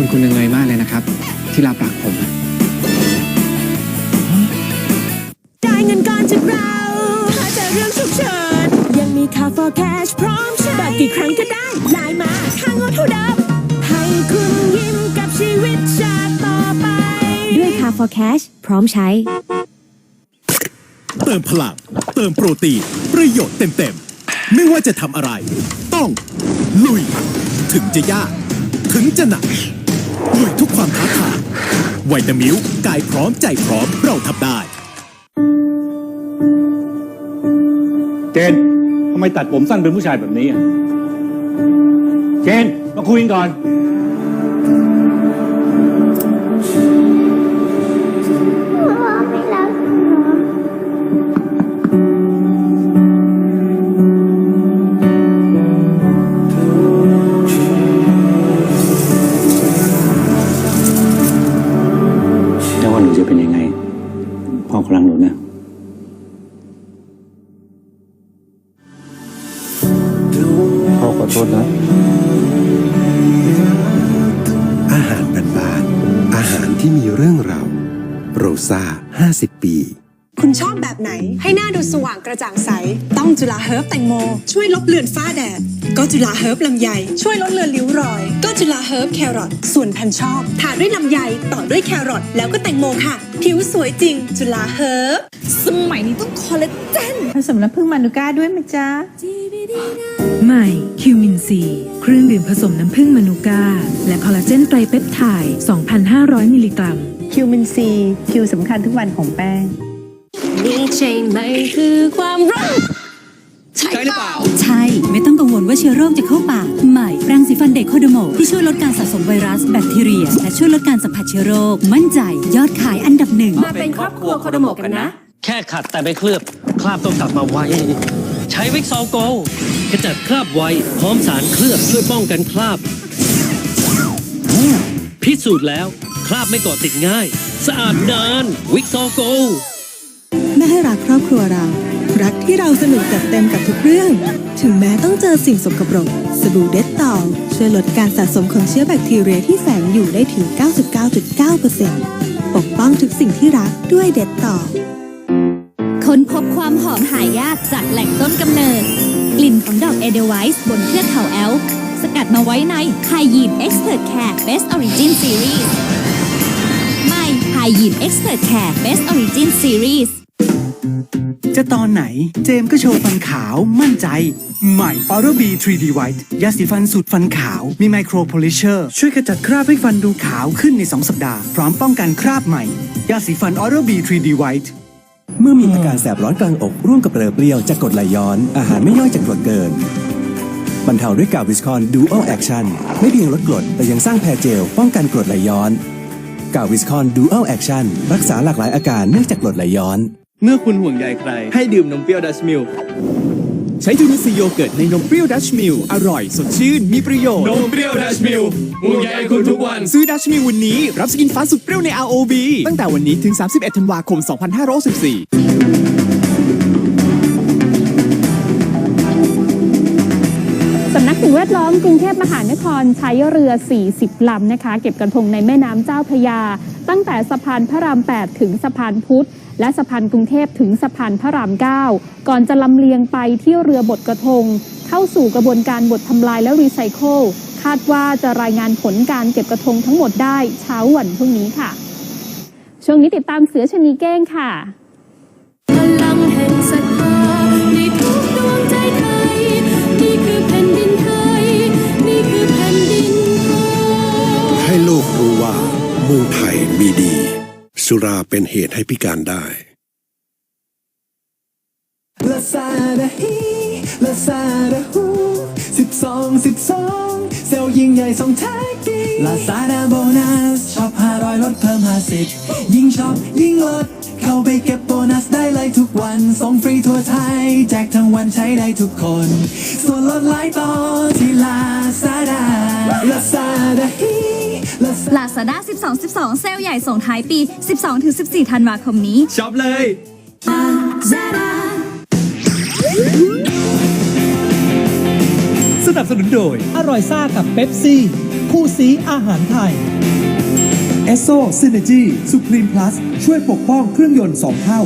คุณคุณเงยมากเลยนะครับ ที่รับปากผมอะได้เงินก่อนจากเรา ถ้าเจอเรื่องฉุกเฉิน ยังมีค่า for cash พร้อมใช้แบบกี่ครั้งก็ได้ไลน์มาค่างดเท่าเดิมให้คุณยิ้มกับชีวิตชาติต่อไป ด้วยคา for cash พร้อมใช้ เติมพลัง เติมโปรตีนประโยชน์เต็มๆ ไม่ว่าจะทำอะไร ต้อง ลุย ถึงจะยาก ถึงจะหนัก ด้วยทุกความท้าทายไวตามิวกายพร้อมใจพร้อมเราทำได้ เจนทำไมตัดผมสั้นเป็นผู้ชายแบบนี้อะเจน มาคุยกันก่อน พ่อกำลังหนูนะพ่อขอโทษนะ อาหารบ้านๆอาหารที่มีเรื่องราวโรซ่า50 ปี คุณชอบแบบไหน ให้หน้าดูสว่างกระจ่างใส ต้องจุฬาเฮิร์บแตงโม ช่วยลบเลือนฝ้าแดด ก็จุฬาเฮิร์บลำไย ช่วยลดเลือนริ้วรอย ก็จุฬาเฮิร์บแครอทส่วนแผ่นชอบทาด้วยลำไยต่อด้วยแครอทแล้วก็แตงโมค่ะ ผิวสวยจริง จุฬาเฮิร์บสมัยนี้ต้องคอลลาเจนผสมน้ำผึ้งมานูก้าด้วยไหมจ๊ะใหม่คิวมินซีเครื่องดื่มผสมน้ำผึ้งมนูก้า และคอลลาเจนไตรเปปไทด์2,500 มิลลิกรัม คิวมินซีคิวสำคัญทุกวันของแป้งนี่ใช่ไหมคือความรัก วลว่าเชื้อโรคจะเข้าปาก ใหม่แปรงสีฟันเด็กโคโดโมที่ช่วยลดการสะสมไวรัสแบคทีเรีย และช่วยลดการสัมผัสเชื้อโรค มั่นใจยอดขายอันดับหนึ่งมาเป็นครอบครัวโคโดโมกันนะ แค่ขัดแต่ไม่เคลือบ คราบต้องกลับมาไวใช้วิกซอลโกลกระจัดคราบไวพร้อมสารเคลือบช่วยป้องกันคราบ พิสูจน์แล้ว คราบไม่เกาะติดง่าย สะอาดนานวิกซอลโกลแม่ให้รักครอบครัวเรารัก ที่เราสนุกจัดเต็มกับทุกเรื่อง ถึงแม้ต้องเจอสิ่งสกปรก สบู่เด็ดต่อช่วยลดการสะสมของเชื้อแบคทีเรียที่แฝงอยู่ได้ถึง 99.9%ปกป้องทุกสิ่งที่รักด้วยเด็ดต่อค้นพบความหอมหายากจากแหล่งต้นกำเนิด กลิ่นของดอกเอเดไวส์บนเทือกเขาแอล สกัดมาไว้ในไฮยีนเอ็กซ์เพรสแคร์ Best Origin Series ใหม่ไฮยีนเอ็กซ์เพรสแคร์ Best Origin Series จ จะตอนไหนเจมส์ก็โชว์ฟันขาวมั่นใจ ใหม่ Oral B 3D White ยาสีฟันสูตรฟันขาว มีไมโครโพลิเชอร์ ช่วยขจัดคราบให้ฟันดูขาวขึ้นใน 2 สัปดาห์ พร้อมป้องกันคราบใหม่ ยาสีฟัน Oral B 3D White เมื่อมีอาการแสบร้อนกลางอกร่วมกับเรือเปรี้ยวจากกรดไหลย้อน อาหารไม่ย่อยจากกรดเกินบรรเทาด้วยกาวิสคอนดูอัลแอคชั่นไม่เพียงลดกรดแต่ยังสร้างแพรเจลป้องกันกรดไหลย้อนกาวิสคอนดูอัลแอคชั่นรักษาหลากหลายอาการเนื่องจากกรดไหลย้อน เมื่อคุณห่วงใยใคร ให้ดื่มนมเปรี้ยวดัชมิลใช้จูนิซีโยเกิร์ตในนมเปรี้ยวดัชมิลอร่อย สดชื่น มีประโยชน์ นมเปรี้ยวดัชมิลห่วงใยคุณทุกวัน ซื้อดัชมิลวันนี้ รับสกินฟ้าสุดเปรี้ยวใน ROB ตั้งแต่วันนี้ถึง 31 ธันวาคม 2564สำนักสิ่งแวดล้อมกรุงเทพมหานครใช้เรือ 40 ลำนะคะ เก็บกระทงในแม่น้ำเจ้าพระยา ตั้งแต่สะพานพระราม 8 ถึงสะพานพุทธ และสะพานกรุงเทพถึงสะพานพระราม 9 ก่อนจะลำเลียงไปที่เรือบดกระทง เข้าสู่กระบวนการบดทำลายและรีไซเคิลคาดว่าจะรายงานผลการเก็บกระทงทั้งหมดได้เช้าวันพรุ่งนี้ค่ะ ช่วงนี้ติดตามเสือชนีเก้งค่ะ สุราเป็นเหตุให้พิการได้ ละซาดาฮีละซาดาฮูสิบสองสิบสองเซลยิ่งใหญ่สองท้ายปีลาซาดาโบนัสช็อปห้าร้อยลดเพิ่มห้าสิบยิ่งช็อปยิ่งลด เข้าไปเก็บโบนัสได้เลยทุกวันส่งฟรีทั่วไทย แจกทั้งวันใช้ได้ทุกคน ส่วนลดหลายต่อที่ลาซาดาลาซาดาฮีลาซาลาซาด้า12 12 เซลล์ใหญ่ส่งท้ายปี 12-14 ธันวาคมนี้ ช็อปเลยสนับสนุนโดย อร่อยซ่ากับเป๊ปซี่ คู่ซีอาหารไทย เอสโซซินเนจีสุพรีมพลัสช่วยปกป้องเครื่องยนต์ 2 เท่า